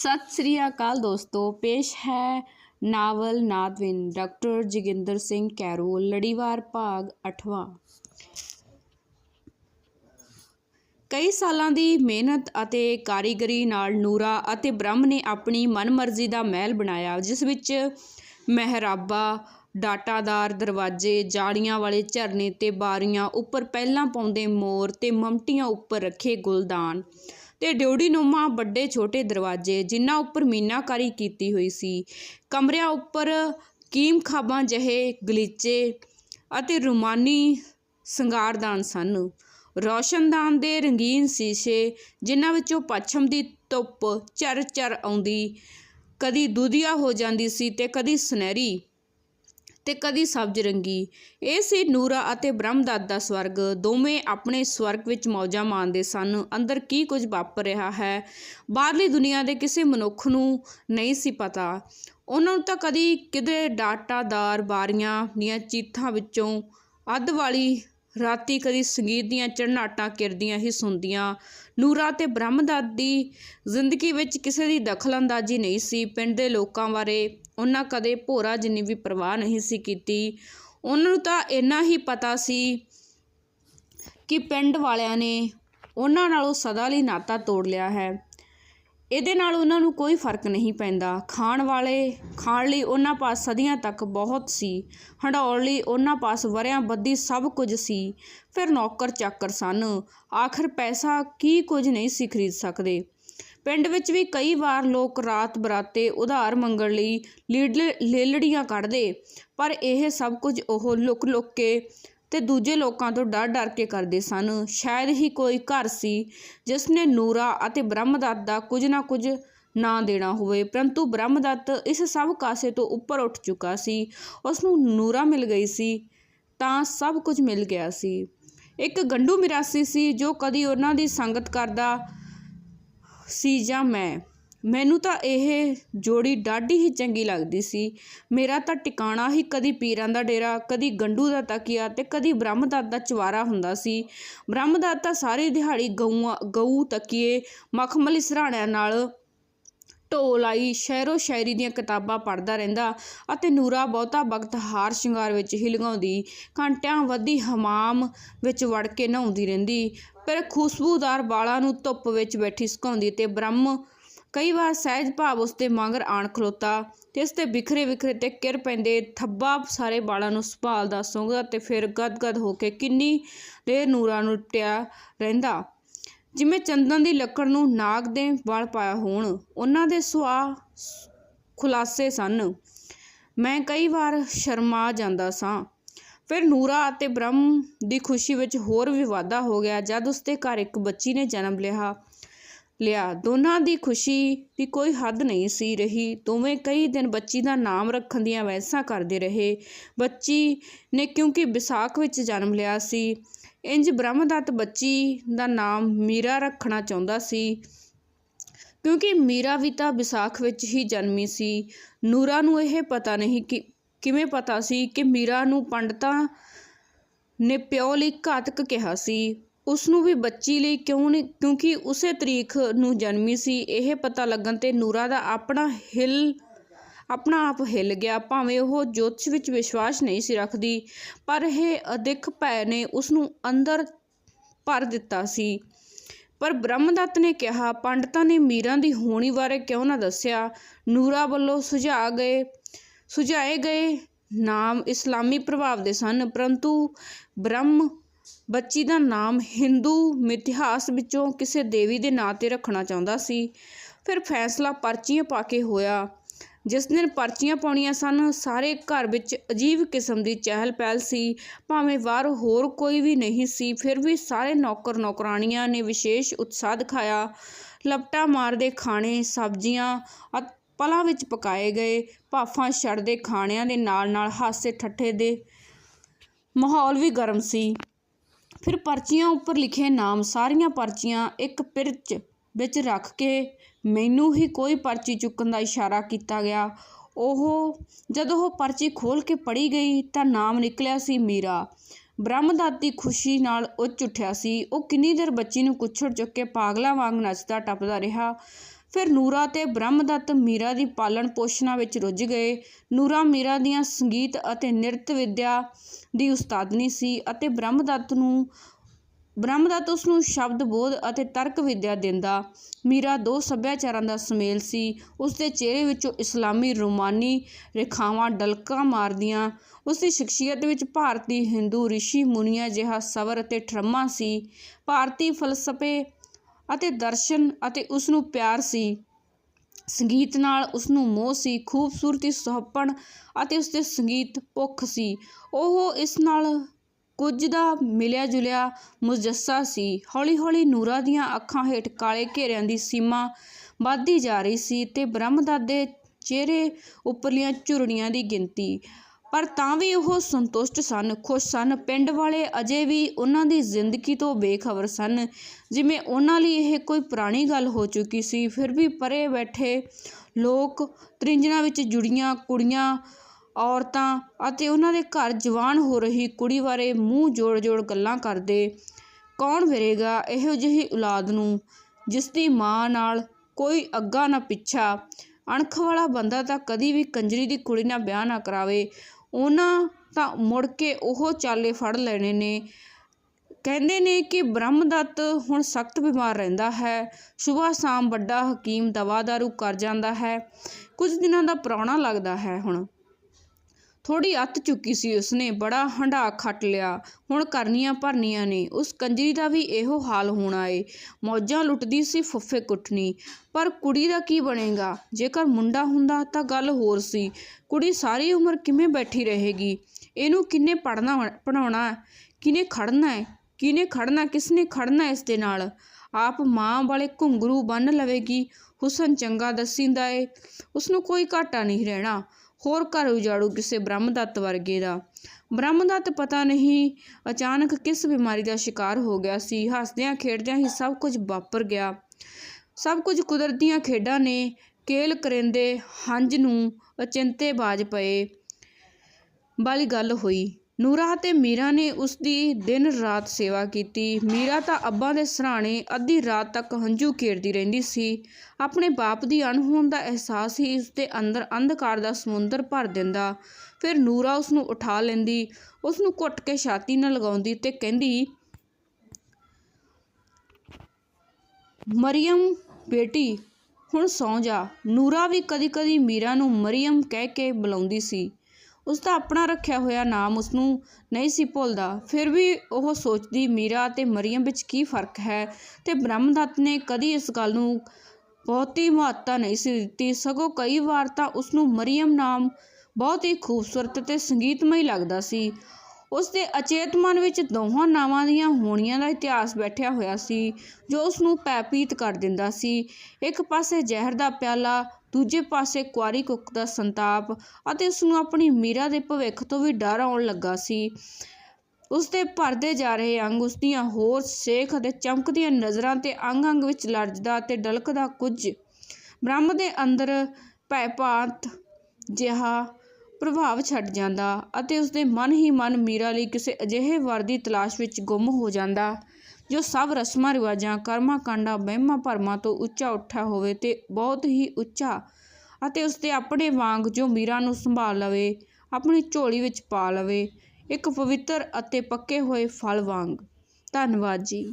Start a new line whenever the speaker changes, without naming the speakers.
ਸਤਿ ਸ੍ਰੀ ਅਕਾਲ ਦੋਸਤੋ, ਪੇਸ਼ ਹੈ ਨਾਵਲ ਨਾਦਵਿਨ, ਡਾਕਟਰ ਜੋਗਿੰਦਰ ਸਿੰਘ ਕੈਰੋ ਲੜੀਵਾਰ ਭਾਗ 8ਵਾਂ ਕਈ ਸਾਲਾਂ ਦੀ ਮਿਹਨਤ ਅਤੇ ਕਾਰੀਗਰੀ ਨਾਲ ਨੂਰਾ ਅਤੇ ਬ੍ਰਹਮ ਨੇ ਆਪਣੀ ਮਨਮਰਜ਼ੀ ਦਾ ਮਹਿਲ ਬਣਾਇਆ, ਜਿਸ ਵਿੱਚ ਮਹਿਰਾਬਾ, ਡਾਟਾਦਾਰ ਦਰਵਾਜ਼ੇ, ਜਾਲੀਆਂ ਵਾਲੇ ਝਰਨੇ ਤੇ ਬਾਰੀਆਂ ਉੱਪਰ ਪਹਿਲਾਂ ਪਾਉਂਦੇ ਮੋਰ ਤੇ ਮਮਟੀਆਂ ਉੱਪਰ ਰੱਖੇ ਗੁਲਦਾਨ। ਤੇ ਡਿਉਢੀਨੁਮਾ ਵੱਡੇ ਛੋਟੇ ਦਰਵਾਜ਼ੇ, ਜਿਨ੍ਹਾਂ ਉੱਪਰ ਮੀਨਾਕਾਰੀ ਕੀਤੀ ਹੋਈ ਸੀ। ਕਮਰਿਆਂ ਉੱਪਰ ਕੀਮ ਖਾਬਾਂ ਜਿਹੇ ਗਲੀਚੇ ਅਤੇ ਰੁਮਾਨੀ ਸ਼ਿੰਗਾਰਦਾਨ ਸਨ। ਰੌਸ਼ਨਦਾਨ ਦੇ ਰੰਗੀਨ ਸ਼ੀਸ਼ੇ, ਜਿਨ੍ਹਾਂ ਵਿੱਚੋਂ ਪੱਛਮ ਦੀ ਧੁੱਪ ਚਰ ਚਰ ਆਉਂਦੀ, ਕਦੀ ਦੁਧੀਆ ਹੋ ਜਾਂਦੀ ਸੀ ਤੇ ਕਦੀ ਸੁਨਹਿਰੀ ਤੇ ਕਦੀ ਸਬਜ਼ ਰੰਗੀ। ਇਹ ਸੀ ਨੂਰਾ ਅਤੇ ਬ੍ਰਹਮਦੱਤ ਦਾ ਸਵਰਗ। ਦੋਵੇਂ ਆਪਣੇ ਸਵਰਗ ਵਿੱਚ ਮੌਜਾਂ ਮਾਣਦੇ ਸਨ। ਅੰਦਰ ਕੀ ਕੁਝ ਵਾਪਰ ਰਿਹਾ ਹੈ, ਬਾਹਰਲੀ ਦੁਨੀਆ ਦੇ ਕਿਸੇ ਮਨੁੱਖ ਨੂੰ ਨਹੀਂ ਸੀ ਪਤਾ। ਉਹਨਾਂ ਨੂੰ ਤਾਂ ਕਦੀ ਕਿਤੇ ਡਾਟਾਦਾਰ ਬਾਰੀਆਂ ਦੀਆਂ ਚੀਥਾਂ ਵਿੱਚੋਂ ਅੱਧ ਵਾਲੀ ਰਾਤੀ ਕਦੀ ਸੰਗੀਤ ਦੀਆਂ ਚੜਨਾਟਾਂ ਕਿਰਦੀਆਂ ਹੀ ਸੁਣਦੀਆਂ। ਨੂਰਾ ਤੇ ਬ੍ਰਹਮਦੱਤ ਦੀ ਜ਼ਿੰਦਗੀ ਵਿੱਚ ਕਿਸੇ ਦੀ ਦਖਲਅੰਦਾਜ਼ੀ ਨਹੀਂ ਸੀ। ਪਿੰਡ ਦੇ ਲੋਕਾਂ ਬਾਰੇ ਉਹਨਾਂ ਕਦੇ ਭੋਰਾ ਜਿੰਨੀ ਵੀ ਪਰਵਾਹ ਨਹੀਂ ਸੀ ਕੀਤੀ। ਉਹਨਾਂ ਨੂੰ ਤਾਂ ਇੰਨਾ ਹੀ ਪਤਾ ਸੀ ਕਿ ਪਿੰਡ ਵਾਲਿਆਂ ਨੇ ਉਹਨਾਂ ਨਾਲੋਂ ਸਦਾ ਲਈ ਨਾਤਾ ਤੋੜ ਲਿਆ ਹੈ। ਇਹਦੇ ਨਾਲ ਉਹਨਾਂ ਨੂੰ ਕੋਈ ਫ਼ਰਕ ਨਹੀਂ ਪੈਂਦਾ। ਖਾਣ ਵਾਲੇ, ਖਾਣ ਲਈ ਉਹਨਾਂ ਪਾਸ ਸਦੀਆਂ ਤੱਕ ਬਹੁਤ ਸੀ। ਹੰਡਾਉਣ ਲਈ ਉਹਨਾਂ ਪਾਸ ਵਰਿਆਂ ਬੱਦੀ ਸਭ ਕੁਝ ਸੀ। ਫਿਰ ਨੌਕਰ ਚਾਕਰ ਸਨ। ਆਖਰ ਪੈਸਾ ਕੀ ਕੁਝ ਨਹੀਂ ਸੀ ਖਰੀਦ ਸਕਦੇ। ਪਿੰਡ ਵਿੱਚ ਵੀ ਕਈ ਵਾਰ ਲੋਕ ਰਾਤ ਬਰਾਤੇ ਉਧਾਰ ਮੰਗਣ ਲਈ ਲੀਡ ਲੇਲੜੀਆਂ ਕੱਢਦੇ। ਪਰ ਇਹ ਸਭ ਕੁਝ ਉਹ ਲੁਕ ਲੁਕ ਕੇ ਤੇ ਦੂਜੇ ਲੋਕਾਂ ਤੋਂ ਡਰ ਡਰ ਕੇ ਕਰਦੇ ਸਨ। ਸ਼ਾਇਦ ਹੀ ਕੋਈ ਘਰ ਸੀ ਜਿਸ ਨੇ ਨੂਰਾ ਅਤੇ ਬ੍ਰਹਮਦੱਤ ਦਾ ਕੁਝ ਨਾ ਕੁਝ ਨਾ ਦੇਣਾ ਹੋਵੇ। ਪਰੰਤੂ ਬ੍ਰਹਮਦੱਤ ਇਸ ਸਭ ਕਾਸੇ ਤੋਂ ਉੱਪਰ ਉੱਠ ਚੁੱਕਾ ਸੀ। ਉਸ ਨੂੰ ਨੂਰਾ ਮਿਲ ਗਈ ਸੀ ਤਾਂ ਸਭ ਕੁਝ ਮਿਲ ਗਿਆ ਸੀ। ਇੱਕ ਗੰਡੂ ਮਿਰਾਸੀ ਸੀ ਜੋ ਕਦੀ ਉਹਨਾਂ ਦੀ ਸੰਗਤ ਕਰਦਾ ਸੀ ਜਾਂ ਮੈਂ। ਮੈਨੂੰ ਤਾਂ ਇਹ ਜੋੜੀ ਡਾਢੀ ਹੀ ਚੰਗੀ ਲੱਗਦੀ ਸੀ। ਮੇਰਾ ਤਾਂ ਟਿਕਾਣਾ ਹੀ ਕਦੀ ਪੀਰਾਂ ਦਾ ਡੇਰਾ, ਕਦੀ ਗੰਡੂ ਦਾ ਤਕੀਆ ਤੇ ਕਦੀ ਬ੍ਰਹਮਦੱਤ ਦਾ ਚਵਾਰਾ ਹੁੰਦਾ ਸੀ। ਬ੍ਰਹਮਦੱਤ ਤਾਂ ਸਾਰੀ ਦਿਹਾੜੀ ਗਊਆਂ, ਗਊ ਤਕੀਏ, ਮਖਮਲੀ ਸਰਾਣਿਆਂ ਨਾਲ ਢੋਲ ਆਈ, ਸ਼ਹਿਰੋ ਸ਼ਾਇਰੀ ਦੀਆਂ ਕਿਤਾਬਾਂ ਪੜ੍ਹਦਾ ਰਹਿੰਦਾ ਅਤੇ ਨੂਰਾ ਬਹੁਤਾ ਵਕਤ ਹਾਰ ਸ਼ਿੰਗਾਰ ਵਿੱਚ ਹੀ ਲਗਾਉਂਦੀ ਘੰਟਿਆਂ ਵੱਧੀ ਹਮਾਮ ਵਿੱਚ ਵੜ ਕੇ ਨਹਾਉਂਦੀ ਰਹਿੰਦੀ ਪਰ ਖੁਸ਼ਬੂਦਾਰ ਵਾਲਾਂ ਨੂੰ ਧੁੱਪ ਵਿੱਚ ਬੈਠੀ ਸੁਕਾਉਂਦੀ ਤੇ ਬ੍ਰਹਮ ਕਈ ਵਾਰ ਸਹਿਜ ਭਾਵ ਉਸ ਦੇ ਮਗਰ ਆਣ ਖਲੋਤਾ ਤੇ ਇਸ ਤੇ ਵਿਖਰੇ ਵਿਖਰੇ ਤੇ ਕਿਰ ਪੈਂਦੇ ਥੱਬਾ ਸਾਰੇ ਵਾਲਾਂ ਨੂੰ ਸੰਭਾਲਦਾ ਸੁੰਘਦਾ ਤੇ ਫਿਰ ਗਦਗਦ ਹੋ ਕੇ ਕਿੰਨੀ ਦੇਰ ਨੂਰਾਂ ਨੂੰ ਟਿਆ ਰਹਿੰਦਾ। ਜਿਵੇਂ ਚੰਦਨ ਦੀ ਲੱਕੜ ਨੂੰ ਨਾਗ ਦੇ ਵਲ ਪਾਇਆ ਹੋਣ, ਉਹਨਾਂ ਦੇ ਸੁਆਹ ਖੁਲਾਸੇ ਸਨ। ਮੈਂ ਕਈ ਵਾਰ ਸ਼ਰਮਾ ਜਾਂਦਾ ਸਾਂ। ਫਿਰ ਨੂਰਾ ਅਤੇ ਬ੍ਰਹਮ ਦੀ ਖੁਸ਼ੀ ਵਿੱਚ ਹੋਰ ਵੀ ਵਾਧਾ ਹੋ ਗਿਆ ਜਦ ਉਸਦੇ ਘਰ ਇੱਕ ਬੱਚੀ ਨੇ ਜਨਮ ਲਿਆ। ਲਿਆ। ਦੋਨਾਂ ਦੀ ਖੁਸ਼ੀ ਦੀ ਕੋਈ ਹੱਦ ਨਹੀਂ ਸੀ ਰਹੀ। ਦੋਵੇਂ ਕਈ ਦਿਨ ਬੱਚੀ ਦਾ ਨਾਮ ਰੱਖਣ ਦੀਆਂ ਵੈਸਾਂ ਕਰਦੇ ਰਹੇ। ਬੱਚੀ ਨੇ ਕਿਉਂਕਿ ਵਿਸਾਖ ਵਿੱਚ ਜਨਮ ਲਿਆ ਸੀ, ਇੰਜ ਬ੍ਰਹਮਦੱਤ ਬੱਚੀ ਦਾ ਨਾਮ ਮੀਰਾ ਰੱਖਣਾ ਚਾਹੁੰਦਾ ਸੀ। ਕਿਉਂਕਿ ਮੀਰਾ ਵੀ ਤਾਂ ਵਿਸਾਖ ਵਿੱਚ ਹੀ ਜਨਮੀ ਸੀ। ਨੂਰਾ ਨੂੰ ਇਹ ਪਤਾ ਨਹੀਂ ਕਿ, ਕਿਵੇਂ ਪਤਾ ਸੀ ਕਿ ਮੀਰਾ ਨੂੰ ਪੰਡਤਾਂ ਨੇ ਪਿਓ ਲਈ ਘਾਤਕ ਕਿਹਾ ਸੀ। ਉਸ ਨੂੰ ਵੀ ਬੱਚੀ ਲਈ ਕਿਉਂ ਨਹੀਂ? ਕਿਉਂਕਿ ਉਸੇ ਤਰੀਕ ਨੂੰ ਜਨਮੀ ਸੀ। ਇਹ ਪਤਾ ਲੱਗਣ ਤੇ ਨੂਰਾ ਦਾ ਆਪਣਾ ਹਿਲ, ਆਪਣਾ ਆਪ ਹਿੱਲ ਗਿਆ। ਭਾਵੇਂ ਉਹ ਜੋਤਿਸ਼ ਵਿੱਚ ਵਿਸ਼ਵਾਸ ਨਹੀਂ ਸੀ ਰੱਖਦੀ, ਪਰ ਇਹ ਅਦਿੱਖ ਭੈ ਨੇ ਉਸ ਨੂੰ ਅੰਦਰ ਭਰ ਦਿੱਤਾ ਸੀ। ਪਰ ਬ੍ਰਹਮਦੱਤ ਨੇ ਕਿਹਾ, ਪੰਡਤਾਂ ਨੇ ਮੀਰਾਂ ਦੀ ਹੋਣੀ ਬਾਰੇ ਕਿਉਂ ਨਾ ਦੱਸਿਆ? ਨੂਰਾ ਵੱਲੋਂ ਸੁਝਾ ਗਏ, ਸੁਝਾਏ ਗਏ ਨਾਮ ਇਸਲਾਮੀ ਪ੍ਰਭਾਵ ਦੇ ਸਨ, ਪਰੰਤੂ ਬ੍ਰਹਮ ਬੱਚੀ ਦਾ ਨਾਮ ਹਿੰਦੂ ਮਿਥਿਹਾਸ ਵਿੱਚੋਂ ਕਿਸੇ ਦੇਵੀ ਦੇ ਨਾਂ ਤੇ ਰੱਖਣਾ ਚਾਹੁੰਦਾ ਸੀ। ਫਿਰ ਫੈਸਲਾ ਪਰਚੀਆਂ ਪਾ ਕੇ ਹੋਇਆ। ਜਿਸ ਦਿਨ ਪਰਚੀਆਂ ਪਾਉਣੀਆਂ ਸਨ, ਸਾਰੇ ਘਰ ਵਿੱਚ ਅਜੀਬ ਕਿਸਮ ਦੀ ਚਹਿਲ ਪਹਿਲ ਸੀ। ਭਾਵੇਂ ਬਾਹਰ ਹੋਰ ਕੋਈ ਵੀ ਨਹੀਂ ਸੀ, ਫਿਰ ਵੀ ਸਾਰੇ ਨੌਕਰ ਨੌਕਰਾਣੀਆਂ ਨੇ ਵਿਸ਼ੇਸ਼ ਉਤਸ਼ਾਹ ਦਿਖਾਇਆ। ਲਪਟਾ ਮਾਰਦੇ ਖਾਣੇ, ਸਬਜ਼ੀਆਂ ਪਲਾਂ ਵਿੱਚ ਪਕਾਏ ਗਏ, ਭਾਫਾਂ ਛੜਦੇ ਖਾਣਿਆਂ ਦੇ ਨਾਲ ਨਾਲ ਹਾਸੇ ਠੱਠੇ ਦੇ ਮਾਹੌਲ ਵੀ ਗਰਮ ਸੀ। ਫਿਰ ਪਰਚੀਆਂ ਉੱਪਰ ਲਿਖੇ ਨਾਮ ਸਾਰੀਆਂ ਪਰਚੀਆਂ ਇੱਕ ਪਿਰਚ ਵਿੱਚ ਰੱਖ ਕੇ ਮੈਨੂੰ ਹੀ ਕੋਈ ਪਰਚੀ ਚੁੱਕਣ ਦਾ ਇਸ਼ਾਰਾ ਕੀਤਾ ਗਿਆ। ਉਹ ਜਦੋਂ ਉਹ ਪਰਚੀ ਖੋਲ੍ਹ ਕੇ ਪੜ੍ਹੀ ਗਈ ਤਾਂ ਨਾਮ ਨਿਕਲਿਆ ਸੀ ਮੀਰਾ। ਬ੍ਰਹਮਦੱਤ ਖੁਸ਼ੀ ਨਾਲ ਉੱਚ ਉੱਠਿਆ ਸੀ। ਉਹ ਕਿੰਨੀ ਦੇਰ ਬੱਚੀ ਨੂੰ ਕੁੱਛੜ ਚੁੱਕ ਕੇ ਪਾਗਲਾਂ ਵਾਂਗ ਨੱਚਦਾ ਟੱਪਦਾ ਰਿਹਾ। ਫਿਰ ਨੂਰਾ ਤੇ ਬ੍ਰਹਮਦੱਤ ਮੀਰਾ ਦੀ ਪਾਲਣ ਪੋਸ਼ਣਾ ਵਿੱਚ ਰੁੱਝ ਗਏ। ਨੂਰਾ ਮੀਰਾ ਦੀਆਂ ਸੰਗੀਤ ਅਤੇ ਨ੍ਰਿਤ ਵਿੱਦਿਆ ਦੀ ਉਸਤਾਦਨੀ ਸੀ ਅਤੇ ਬ੍ਰਹਮਦੱਤ ਨੂੰ, ਬ੍ਰਹਮਦੱਤ ਉਸ ਨੂੰ ਸ਼ਬਦ, ਬੋਧ ਅਤੇ ਤਰਕ ਵਿੱਦਿਆ ਦਿੰਦਾ। ਮੀਰਾ ਦੋ ਸੱਭਿਆਚਾਰਾਂ ਦਾ ਸੁਮੇਲ ਸੀ। ਉਸ ਦੇ ਚਿਹਰੇ ਵਿੱਚੋਂ ਇਸਲਾਮੀ ਰੋਮਾਨੀ ਰੇਖਾਵਾਂ ਡਲਕਾਂ ਮਾਰਦੀਆਂ। ਉਸ ਦੀ ਸ਼ਖਸੀਅਤ ਵਿੱਚ ਭਾਰਤੀ ਹਿੰਦੂ ਰਿਸ਼ੀ ਮੁਨੀਆਂ ਜਿਹਾ ਸਬਰ ਅਤੇ ਠਰਮਾ ਸੀ। ਭਾਰਤੀ ਫਲਸਫੇ ਅਤੇ ਦਰਸ਼ਨ ਅਤੇ ਉਸ ਨੂੰ ਪਿਆਰ ਸੀ। ਸੰਗੀਤ ਨਾਲ ਉਸ ਨੂੰ ਮੋਹ ਸੀ, ਖੂਬਸੂਰਤੀ, ਸੁਹੱਪਣ ਅਤੇ ਉਸ ਦੇ ਸੰਗੀਤ ਭੁੱਖ ਸੀ। ਉਹ ਇਸ ਨਾਲ ਕੁਝ ਦਾ ਮਿਲਿਆ ਜੁਲਿਆ ਮੁਜੱਸਾ ਸੀ। ਹੌਲੀ ਹੌਲੀ ਨੂਰਾ ਦੀਆਂ ਅੱਖਾਂ ਹੇਠ ਕਾਲੇ ਘੇਰਿਆਂ ਦੀ ਸੀਮਾ ਵੱਧਦੀ ਜਾ ਰਹੀ ਸੀ ਤੇ ਬ੍ਰਹਮਦਾਦੇ ਚਿਹਰੇ ਉੱਪਰਲੀਆਂ ਝੁਰੜੀਆਂ ਦੀ ਗਿਣਤੀ ਪਰ ਤਾਂ ਵੀ ਉਹ ਸੰਤੁਸ਼ਟ ਸਨ, ਖੁਸ਼ ਸਨ। ਪਿੰਡ ਵਾਲੇ ਅਜੇ ਵੀ ਉਹਨਾਂ ਦੀ ਜ਼ਿੰਦਗੀ ਤੋਂ ਬੇਖਬਰ ਸਨ। ਜਿਵੇਂ ਉਹਨਾਂ ਲਈ ਇਹ ਕੋਈ ਪੁਰਾਣੀ ਗੱਲ ਹੋ ਚੁੱਕੀ ਸੀ, ਫਿਰ ਵੀ ਪਰੇ ਬੈਠੇ ਲੋਕ ਤ੍ਰਿੰਜਣਾ ਵਿੱਚ ਜੁੜੀਆਂ ਕੁੜੀਆਂ, ਔਰਤਾਂ ਅਤੇ ਉਹਨਾਂ ਦੇ ਘਰ ਜਵਾਨ ਹੋ ਰਹੀ ਕੁੜੀ ਬਾਰੇ ਮੂੰਹ ਜੋੜ-ਜੋੜ ਗੱਲਾਂ ਕਰਦੇ, ਕੌਣ ਵਿਰੇਗਾ ਇਹੋ ਜਿਹੀ ਔਲਾਦ ਨੂੰ ਜਿਸ ਦੀ ਮਾਂ ਨਾਲ ਕੋਈ ਅੱਗਾ ਨਾ ਪਿੱਛਾ? ਅਣਖ ਵਾਲਾ ਬੰਦਾ ਤਾਂ ਕਦੀ ਵੀ ਕੰਜਰੀ ਦੀ ਕੁੜੀ ਨਾਲ ਵਿਆਹ ਨਾ ਕਰਾਵੇ। ਉਹਨਾਂ ਤਾਂ ਮੁੜ ਕੇ ਉਹ ਚਾਲੇ ਫੜ ਲੈਣੇ ਨੇ। ਕਹਿੰਦੇ ਨੇ ਕਿ ਬ੍ਰਹਮਦੱਤ ਹੁਣ ਸਖਤ ਬਿਮਾਰ ਰਹਿੰਦਾ ਹੈ। ਸੁਬਹ ਸ਼ਾਮ ਵੱਡਾ ਹਕੀਮ ਦਵਾ ਦਾਰੂ ਕਰ ਜਾਂਦਾ ਹੈ। ਕੁਝ ਦਿਨਾਂ ਦਾ ਪੁਰਾਣਾ ਲੱਗਦਾ ਹੈ ਹੁਣ। ਥੋੜੀ ਅੱਤ ਚੁੱਕੀ ਸੀ ਉਸਨੇ, ਬੜਾ ਹੰਢਾ ਖੱਟ ਲਿਆ। ਹੁਣ ਕਰਨੀਆਂ ਭਰਨੀਆਂ ਨੇ, ਉਸ ਕੰਜਰੀ ਦਾ ਵੀ ਇਹੋ ਹਾਲ ਹੋਣਾ ਏ। ਮੌਜਾਂ ਲੁੱਟਦੀ ਸੀ ਫੁੱਫੇ ਕੁੱਟਣੀ। ਪਰ ਕੁੜੀ ਦਾ ਕੀ ਬਣੇਗਾ? ਜੇਕਰ ਮੁੰਡਾ ਹੁੰਦਾ ਤਾਂ ਗੱਲ ਹੋਰ ਸੀ। ਕੁੜੀ ਸਾਰੀ ਉਮਰ ਕਿਵੇਂ ਬੈਠੀ ਰਹੇਗੀ? ਇਹਨੂੰ ਕਿੰਨੇ ਪੜਨਾ ਪੜਾਉਣਾ ਕਿਨੇ ਖੜਨਾ ਹੈ ਕਿਨੇ ਖੜਨਾ ਕਿਸਨੇ ਖੜਨਾ ਇਸ ਦੇ ਨਾਲ? ਆਪ ਮਾਂ ਵਾਲੇ ਘੁੰਗਰੂ ਬੰਨ ਲਵੇਗੀ। ਹੁਸਨ ਚੰਗਾ ਦਸੀਂਦਾ ਏ ਉਸ ਨੂੰ ਕੋਈ ਘਾਟਾ ਨਹੀਂ ਰਹਿਣਾ। ਹੋਰ ਘਰ ਉਜਾੜੂ ਕਿਸੇ ਬ੍ਰਹਮਦੱਤ ਵਰਗੇ ਦਾ। ਬ੍ਰਹਮਦੱਤ ਪਤਾ ਨਹੀਂ ਅਚਾਨਕ ਕਿਸ ਬਿਮਾਰੀ ਦਾ ਸ਼ਿਕਾਰ ਹੋ ਗਿਆ ਸੀ। ਹੱਸਦਿਆਂ ਖੇਡਦਿਆਂ ਹੀ ਸਭ ਕੁਝ ਵਾਪਰ ਗਿਆ। ਸਭ ਕੁਝ ਕੁਦਰਤੀਆਂ ਖੇਡਾਂ ਨੇ ਕੇਲ ਕਰਿੰਦੇ ਹੰਝ ਨੂੰ ਅਚਿੰਤੇ ਬਾਜ ਪਏ। ਵਾਲੀ ਗੱਲ ਹੋਈ। ਨੂਰਾ ਤੇ ਮੀਰਾ ਨੇ ਉਸ ਦੀ ਦਿਨ ਰਾਤ ਸੇਵਾ ਕੀਤੀ। ਮੀਰਾ ਤਾਂ ਅੱਬਾ ਦੇ ਸਰਾਣੇ ਅੱਧੀ ਰਾਤ ਤੱਕ ਹੰਝੂ ਖੇਡਦੀ ਰਹਿੰਦੀ ਸੀ। ਆਪਣੇ ਬਾਪ ਦੀ ਅਣਹੋਣ ਦਾ ਅਹਿਸਾਸ ਹੀ ਉਸ ਦੇ ਅੰਦਰ ਅੰਧਕਾਰ ਦਾ ਸਮੁੰਦਰ ਭਰ ਦਿੰਦਾ। ਫਿਰ ਨੂਰਾ ਉਸ ਨੂੰ ਉਠਾ ਲੈਂਦੀ ਉਸ ਨੂੰ ਘੁੱਟ ਕੇ ਛਾਤੀ ਨਾਲ ਲਗਾਉਂਦੀ ਤੇ ਕਹਿੰਦੀ ਮਰੀਮ ਬੇਟੀ, ਹੁਣ ਸੌਂ ਜਾ। ਨੂਰਾ ਵੀ ਕਦੀ-ਕਦੀ ਮੀਰਾ ਨੂੰ ਮਰੀਮ ਕਹਿ ਕੇ ਬੁਲਾਉਂਦੀ ਸੀ। ਉਸ ਦਾ ਆਪਣਾ ਰੱਖਿਆ ਹੋਇਆ ਨਾਮ ਉਸ ਨੂੰ ਨਹੀਂ ਸੀ ਭੁੱਲਦਾ। ਫਿਰ ਵੀ ਉਹ ਸੋਚਦੀ, ਮੀਰਾ ਅਤੇ ਮਰੀਮ ਵਿੱਚ ਕੀ ਫ਼ਰਕ ਹੈ? ਤੇ ਬ੍ਰਹਮਦੱਤ ਨੇ ਕਦੀ ਇਸ ਗੱਲ ਨੂੰ ਬਹੁਤੀ ਮਹੱਤਤਾ ਨਹੀਂ ਸੀ ਦਿੱਤੀ। ਸਗੋਂ ਕਈ ਵਾਰ ਤਾਂ ਉਸ ਨੂੰ ਮਰੀਮ ਨਾਮ ਬਹੁਤ ਹੀ ਖੂਬਸੂਰਤ ਤੇ ਸੰਗੀਤਮਈ ਲੱਗਦਾ ਸੀ। ਉਸ ਦੇ ਅਚੇਤ ਮਨ ਵਿੱਚ ਦੋਹਾਂ ਨਾਵਾਂ ਦੀਆਂ ਹੋਣੀਆਂ ਦਾ ਇਤਿਹਾਸ ਬੈਠਿਆ ਹੋਇਆ ਸੀ, ਜੋ ਉਸ ਨੂੰ ਪੈਪੀਤ ਕਰ ਦਿੰਦਾ ਸੀ। ਇੱਕ ਪਾਸੇ ਜ਼ਹਿਰ ਦਾ ਪਿਆਲਾ ਦੂਜੇ ਪਾਸੇ ਕੁਆਰੀ ਕੁੱਕ ਦਾ ਸੰਤਾਪ ਅਤੇ ਉਸ ਨੂੰ ਆਪਣੀ ਮੀਰਾ ਦੇ ਭਵਿੱਖ ਤੋਂ ਵੀ ਡਰ ਆਉਣ ਲੱਗਾ ਸੀ। ਉਸ ਦੇ ਭਰਦੇ ਜਾ ਰਹੇ ਅੰਗ ਉਸ ਦੀਆਂ ਹੋਰ ਸੇਖ ਅਤੇ ਚਮਕਦੀਆਂ ਨਜ਼ਰਾਂ ਤੇ ਅੰਗ-ਅੰਗ ਵਿੱਚ ਲੜਜਦਾ ਤੇ ਡਲਕਦਾ ਕੁਝ ਬ੍ਰਹਮ ਦੇ ਅੰਦਰ ਭੈਭਾਂਤ ਜਿਹਾ ਪ੍ਰਭਾਵ ਛੱਡ ਜਾਂਦਾ ਅਤੇ ਉਸ ਦੇ ਮਨ ਹੀ ਮਨ ਮੀਰਾ ਲਈ ਕਿਸੇ ਅਜਿਹੇ ਵਰ ਦੀ ਤਲਾਸ਼ ਵਿੱਚ ਗੁੰਮ ਹੋ ਜਾਂਦਾ। ਜੋ ਸਭ ਰਸਮਾਂ, ਰਿਵਾਜਾਂ, ਕਰਮਾਂ, ਕਾਂਡਾਂ ਵਹਿਮਾਂ ਭਰਮਾਂ ਤੋਂ ਉੱਚਾ ਉੱਠਾ ਹੋਵੇ ਤੇ ਬਹੁਤ ਹੀ ਉੱਚਾ ਅਤੇ ਉਸਦੇ ਆਪਣੇ ਵਾਂਗ ਜੋ ਮੀਰਾ ਨੂੰ ਸੰਭਾਲ ਲਵੇ, ਆਪਣੀ ਝੋਲੀ ਵਿੱਚ ਪਾ ਲਵੇ, ਇੱਕ ਪਵਿੱਤਰ ਅਤੇ ਪੱਕੇ ਹੋਏ ਫਲ ਵਾਂਗ। ਧੰਨਵਾਦ ਜੀ।